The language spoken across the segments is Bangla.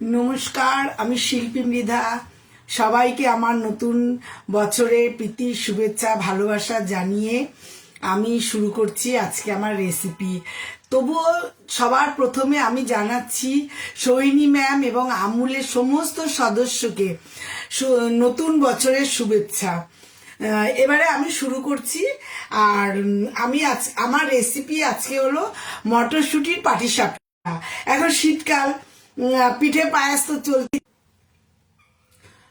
নমস্কার, আমি শিল্পী মৃধা। সবাইকে আমার নতুন বছরে প্রীতি শুভেচ্ছা, ভালোবাসা জানিয়ে আমি শুরু করছি আজকে আমার রেসিপি তবুও সবার প্রথমে আমি জানাচ্ছি সৈনী ম্যাম এবং আমুলের সমস্ত সদস্যকে নতুন বছরের শুভেচ্ছা। এবারে আমি শুরু করছি, আর আমি আজ, আমার রেসিপি আজকে হলো মটরশুটির পাটিসাপটা। এখন শীতকাল পিঠে পায়াস তো চলতি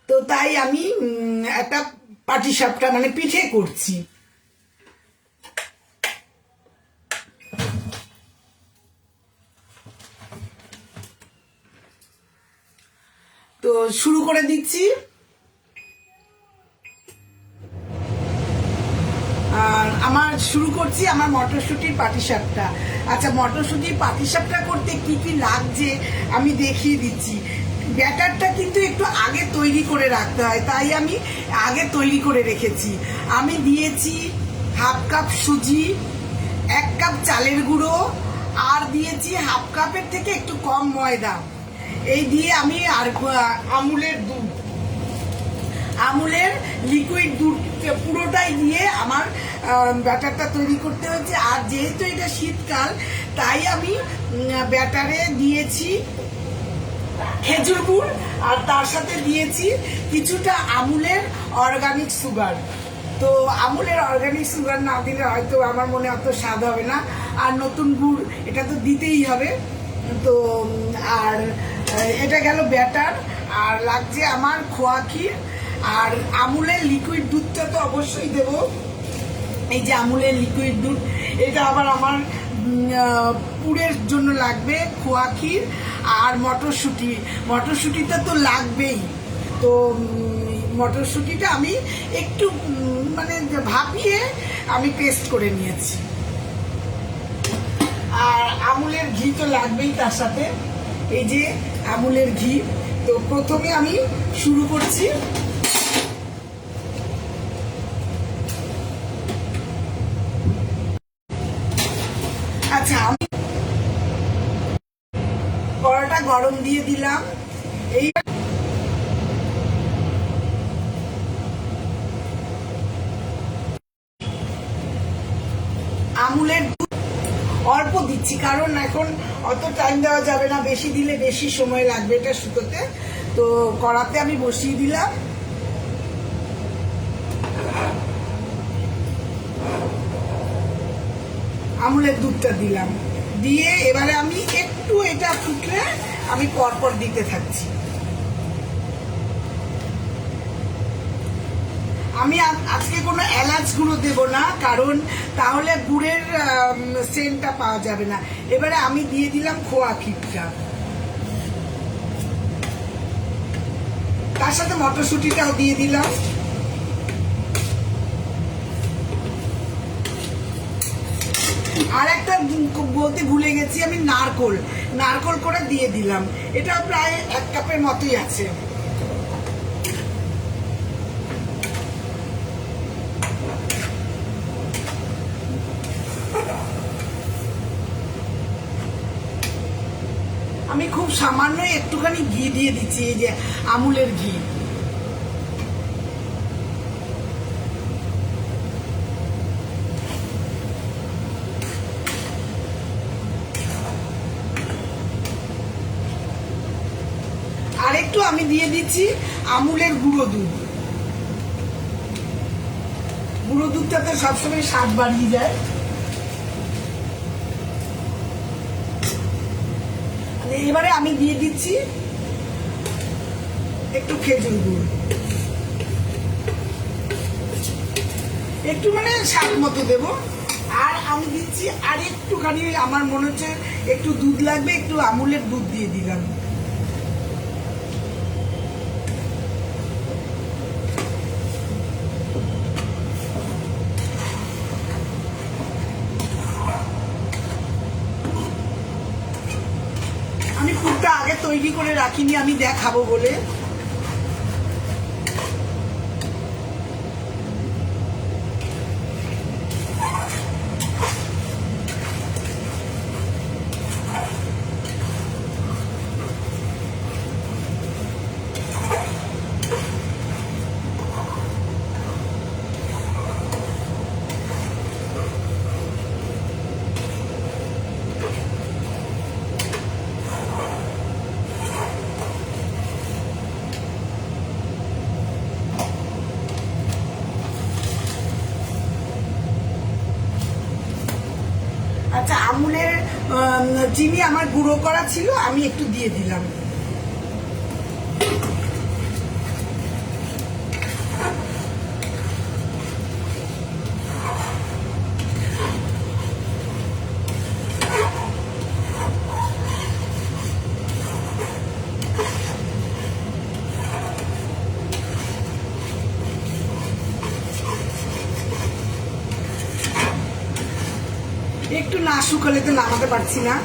তো তাই আমি একটা পাটি সাপটা মানে পিঠে করছি। তো শুরু করে দিচ্ছি। আমার শুরু করছি আমার মটরশুটির পাটিসাপটা। আচ্ছা মটরশুটির পাটিসাপটা করতে কি কি লাগছে আমি দেখিয়ে দিচ্ছি। ব্যাটারটা কিন্তু একটু আগে তৈরি করে রাখতে হয়, তাই আমি আগে তৈরি করে রেখেছি। আমি দিয়েছি হাফ কাপ সুজি, এক কাপ চালের গুঁড়ো, আর দিয়েছি হাফ কাপের থেকে একটু কম ময়দা। এই দিয়ে আমি আর আমুলের দুধ। আমুলের লিকুইড দুধ পুরোটাই দিয়ে আমার ব্যাটারটা তৈরি করতে হয়েছে। আর যেহেতু এটা শীতকাল, তাই আমি ব্যাটারে দিয়েছি খেজুর গুড় আর তার সাথে দিয়েছি কিছুটা আমুলের অর্গানিক সুগার তো আমুলের অর্গানিক সুগার না দিলে হয়তো আমার মনে অত স্বাদ হবে না। আর নতুন গুড়, এটা তো দিতেই হবে। তো আর এটা গেল ব্যাটার। আর লাগছে আমার খোয়া ক্ষীর। আর আমুলের লিকুইড দুধটা তো অবশ্যই দেবো। এই যে আমুলের লিকুইড দুধ, এটা আবার আমার পুরের জন্য লাগবে, খোয়া ক্ষীর আর মটরশুঁটি। মটরশুঁটিটা তো লাগবেই। তো মটরশুঁটিটা আমি একটু মানে ভাপিয়ে আমি পেস্ট করে নিয়েছি। আর আমুলের ঘি তো লাগবেই তার সাথে। এই যে আমুলের ঘি, তো প্রথমে আমি শুরু করছি আচ্ছা আমি কড়াটা গরম দিয়ে দিলাম। এই আমুলের দুধ অল্প দিচ্ছি, কারণ এখন অত টাইম দেওয়া যাবে না। বেশি দিলে বেশি সময় লাগবে এটা শুকোতে। তো কড়াতে আমি বসিয়ে দিলাম। আমুলের দুধটা দিলাম। দিয়ে এবারে আমি একটু এটা ফুটলে আমি পরপর দিতে থাকছি। আমি আজকে কোনো এলাচ গুঁড়ো দেবো না, কারণ তাহলে গুড়ের সেন্টটা পাওয়া যাবে না। এবারে আমি দিয়ে দিলাম খোয়া ক্ষীরটা তার সাথে মটরশুঁটিটাও দিয়ে দিলাম। আর একটা বলতে ভুলে গেছি, আমি নারকোল। নারকোল করে দিয়ে দিলাম। এটা প্রায় এক কাপের মতোই আছে। আমি খুব সামান্য একটুখানি ঘি দিয়ে দিচ্ছি, এই যে আমুলের ঘি আর একটু আমি দিয়ে দিচ্ছি আমুলের গুঁড়ো দুধ। গুঁড়ো দুধটাতে সবসময় স্বাদ বাড়িয়ে যায়। এবারে আমি দিয়ে দিচ্ছি একটু খেজুর গুড়। একটু মানে স্বাদ মতো দেব। আর আমি দিচ্ছি আর একটুখানি আমার মনে হচ্ছে একটু দুধ লাগবে, একটু আমুলের দুধ দিয়ে দিলাম আমি পুরটা আগে তৈরি করে রাখিনি আমি দেখাবো বলে। চিনি আমার গুঁড়ো করা ছিল আমি একটু দিয়ে দিলাম। শুকালে তো নামাতে পারছি না।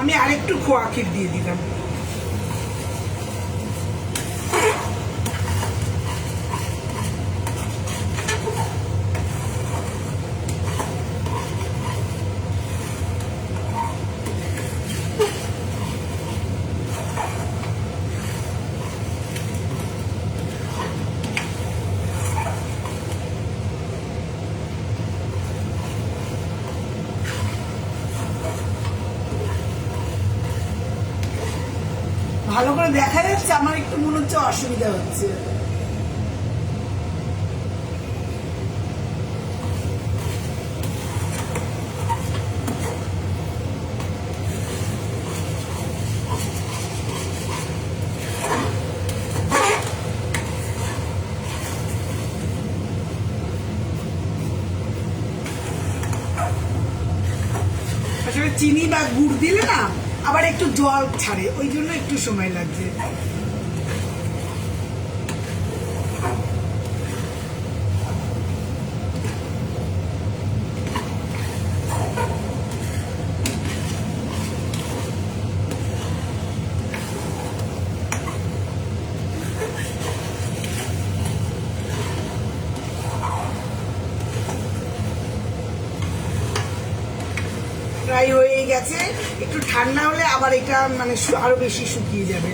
আমি আরেকটু খোয়া ক্ষীর দিয়ে দিলাম ভালো করে দেখা যাচ্ছে, আমার একটু মনে হচ্ছে অসুবিধা হচ্ছে। চিনি বা গুড় দিলে না, আবার একটু জল ছাড়ে। ওই একটু সময় লাগছে। প্রায় হয়ে গেছে। একটু ঠান্ডা হলে আবার এটা মানে আরও বেশি শুকিয়ে যাবে।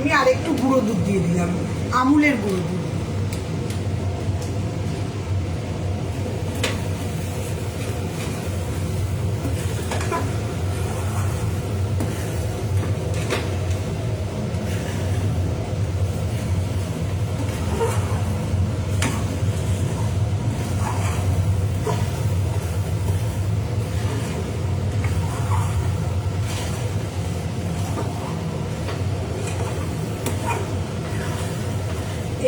আমি আরেকটু গুঁড়ো দুধ দিয়ে দিলাম আমুলের গুঁড়ো দুধ।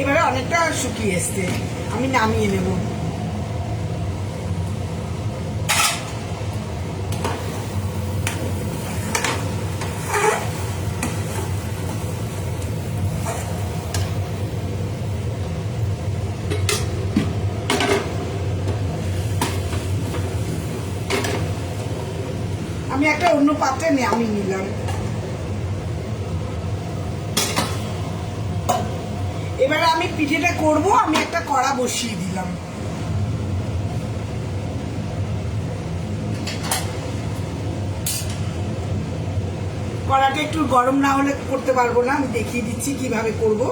এবারে অনেকটা শুকিয়ে এসছে। আমি নামিয়ে নেব। আমি একটা অন্য পাত্রে নামিয়ে নিলাম এবারে আমি পিঠেটা করব, আমি একটা কড়া বসিয়ে দিলাম। কড়াটা একটু গরম না হলে করতে পারব না, আমি দেখিয়ে দিচ্ছি কীভাবে করব।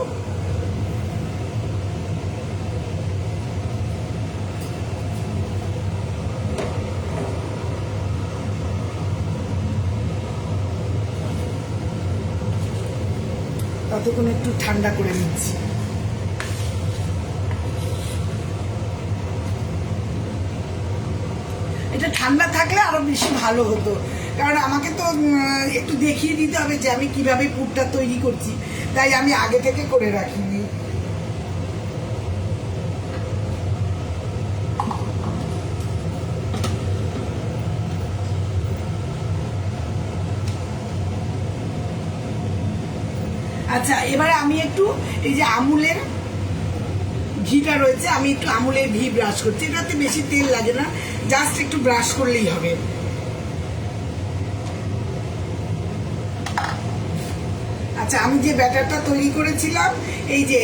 ততক্ষণ একটু ঠান্ডা করে নিচ্ছি। এটা ঠান্ডা থাকলে আরও বেশি ভালো হতো। কারণ আমাকে তো একটু দেখিয়ে দিতে হবে যে আমি কীভাবে পুরটা তৈরি করছি। তাই আমি আগে থেকে করে রাখিনি। আচ্ছা এবারে আমি একটু এই যে আমুলের ঘিটা রয়েছে, আমি একটু আমুলের ঘি ব্রাশ করছি। এটাতে বেশি তেল লাগে না জাস্ট একটু ব্রাশ করলেই হবে। আচ্ছা আমি যে ব্যাটারটা তৈরি করেছিলাম, এই যে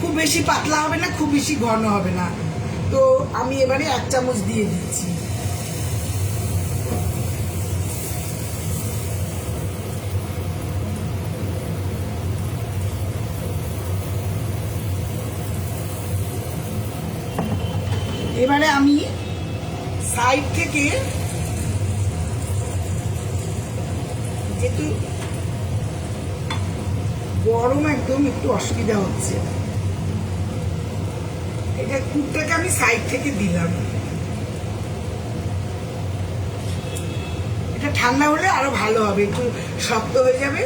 খুব বেশি পাতলা হবে না, খুব বেশি ঘন হবে না। তো আমি এবারে এক চামচ দিয়ে দিচ্ছি। এবারে আমি সাইড থেকে যেহেতু গরম একদম একটু অসুবিধা হচ্ছে, এটা কুটটাকে আমি সাইড থেকে দিলাম। এটা ঠান্ডা হলে আরও ভালো হবে, একটু শক্ত হয়ে যাবে।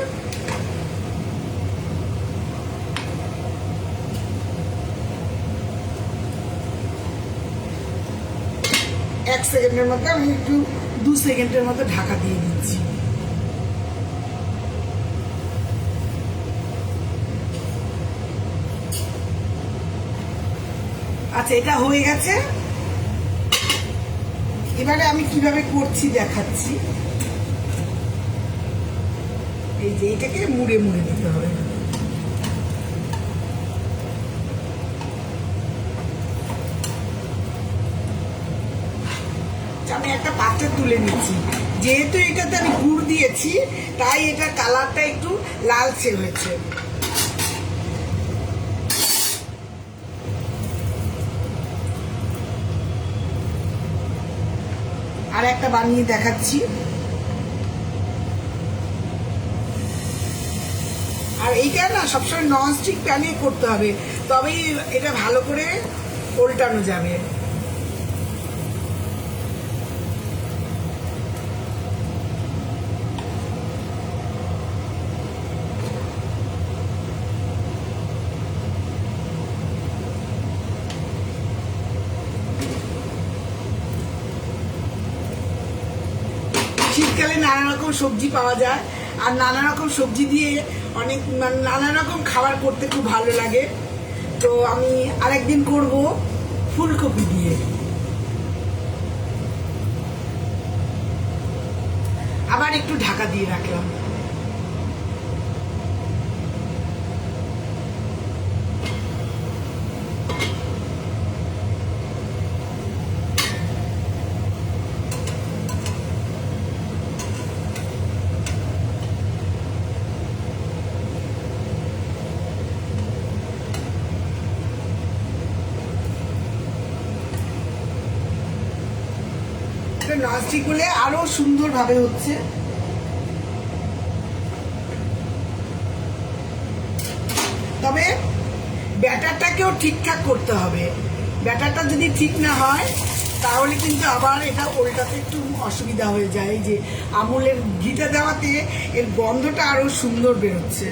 এক সেকেন্ডের মধ্যে আমি একটু দু সেকেন্ডের মধ্যে ঢাকা দিয়ে দিচ্ছি। আচ্ছা এটা হয়ে গেছে। এবারে আমি কীভাবে করছি দেখাচ্ছি। এই যে এটাকে মুড়ে মুড়ে দিতে হবে। পাত্রে তুলে নিচ্ছি। যেহেতু এটাতে আমি গুড় দিয়েছি, তাই এটা কালারটা একটু লালচে হয়েছে। আর একটা বানিয়ে দেখাচ্ছি। আর এইটা না সবসময় নন স্টিক প্যানে করতে হবে, তবেই এটা ভালো করে উল্টানো যাবে শীতকালে নানা রকম সবজি পাওয়া যায়। আর নানা রকম সবজি দিয়ে অনেক মানে নানা রকম খাবার করতে খুব ভালো লাগে। তো আমি আরেকদিন করব ফুলকপি দিয়ে। আবার একটু ঢাকা দিয়ে রাখলাম। হলে আরও সুন্দরভাবে হচ্ছে। তবে ব্যাটারটাকেও ঠিকঠাক করতে হবে। ব্যাটারটা যদি ঠিক না হয়, তাহলে কিন্তু আবার এটা ওল্টাতে একটু অসুবিধা হয়ে যায় যে আমুলের ঘিটা দেওয়াতে এর গন্ধটা আরও সুন্দর বেরোচ্ছে।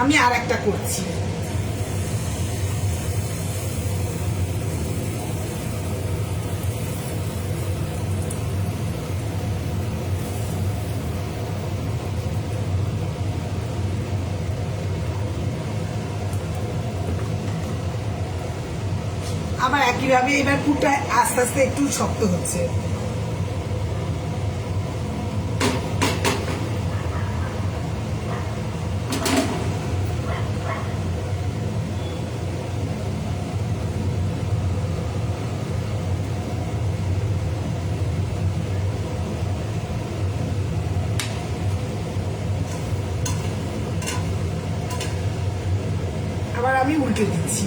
আমি আর একটা করছি। আবার একইভাবে এবার পুরটা আস্তে আস্তে একটু শক্ত হচ্ছে আবার আমি উল্টে দিচ্ছি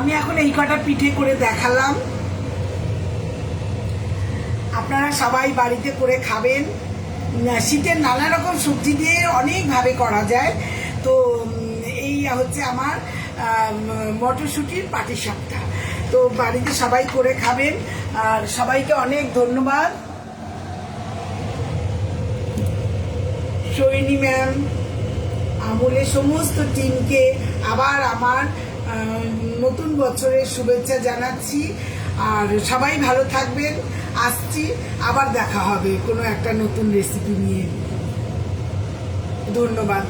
আমি এখন এই কটা পিঠে করে দেখালাম। আপনারা সবাই বাড়িতে করে খাবেন। শীতের নানা রকম সবজি দিয়ে অনেকভাবে করা যায়। তো এই হচ্ছে আমার আম, মটরশুঁটির পাটিসাপটা। তো বাড়িতে সবাই করে খাবেন। আর সবাইকে অনেক ধন্যবাদ। সৈনী ম্যাম আমলের সমস্ত টিমকে আবার আমার নতুন বছরের শুভেচ্ছা জানাচ্ছি। আর সবাই ভালো থাকবেন। আসছি। আবার দেখা হবে কোনো একটা নতুন রেসিপি নিয়ে। ধন্যবাদ।